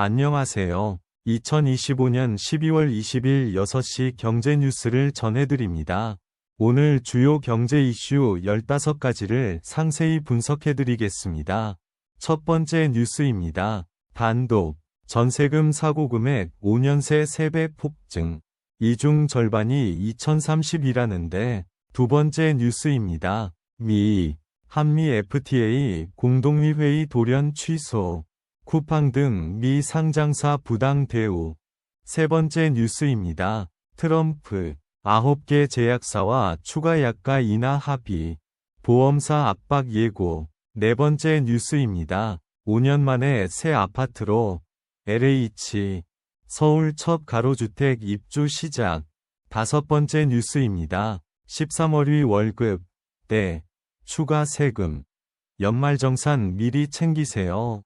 안녕하세요. 2025년 12월 20일 6시 경제 뉴스를 전해드립니다. 오늘 주요 경제 이슈 15가지를 상세히 분석해드리겠습니다. 첫 번째 뉴스입니다. 단독, 전세금 사고 금액 5년 새 3배 폭증. 이 중 절반이 2030이라는데 두 번째 뉴스입니다. 미, 한미 FTA 공동위 회의 돌연 취소. 쿠팡 등 미 상장사 부당 대우. 세 번째 뉴스입니다. 트럼프, 9개 제약사와 추가 약가 인하 합의. 보험사 압박 예고. 네 번째 뉴스입니다. 5년 만에 새 아파트로 LH, 서울 첫 가로주택 입주 시작. 다섯 번째 뉴스입니다. 13월위 월급, 때, 추가 세금. 연말정산 미리 챙기세요.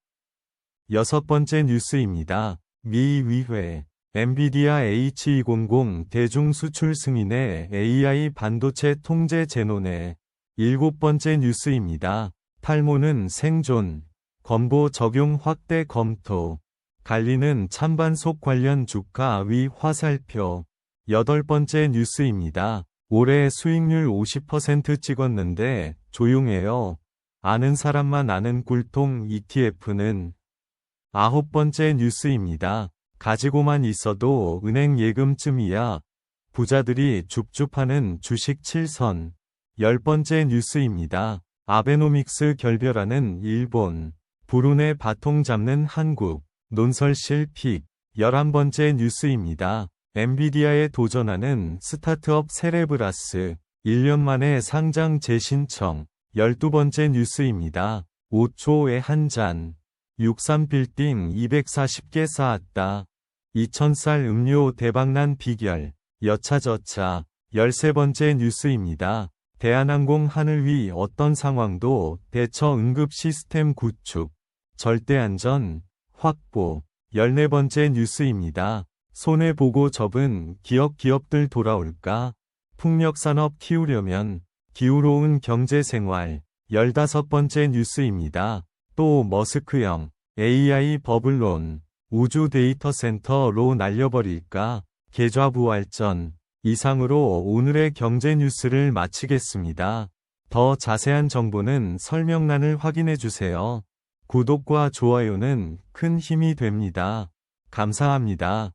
여섯 번째 뉴스입니다. 미 의회 엔비디아 H200 대중 수출 승인의 AI 반도체 통제 제논에 일곱 번째 뉴스입니다. 탈모는 생존, 건보 적용 확대 검토, 갈리는 찬반속 관련 주가 위 화살표. 여덟 번째 뉴스입니다. 올해 수익률 50% 찍었는데 조용해요. 아는 사람만 아는 굴통 ETF는 아홉 번째 뉴스입니다. 가지고만 있어도 은행 예금쯤이야. 부자들이 줍줍하는 주식 7선. 열 번째 뉴스입니다. 아베노믹스 결별하는 일본. 불운의 바통 잡는 한국. 논설 실픽. 열한 번째 뉴스입니다. 엔비디아에 도전하는 스타트업 세레브라스. 1년 만에 상장 재신청. 열두 번째 뉴스입니다. 5초에 한 잔. 63빌딩 240개 쌓았다. 2000살 음료 대박난 비결. 여차저차. 13번째 뉴스입니다. 대한항공 하늘 위 어떤 상황도 대처 응급 시스템 구축. 절대 안전. 확보. 14번째 뉴스입니다. 손해보고 접은 기업 기업들 돌아올까? 풍력산업 키우려면 기후로운 경제생활. 15번째 뉴스입니다. 또 머스크형 AI 버블론 우주 데이터 센터로 날려버릴까? 계좌부활전 이상으로 오늘의 경제 뉴스를 마치겠습니다. 더 자세한 정보는 설명란을 확인해 주세요. 구독과 좋아요는 큰 힘이 됩니다. 감사합니다.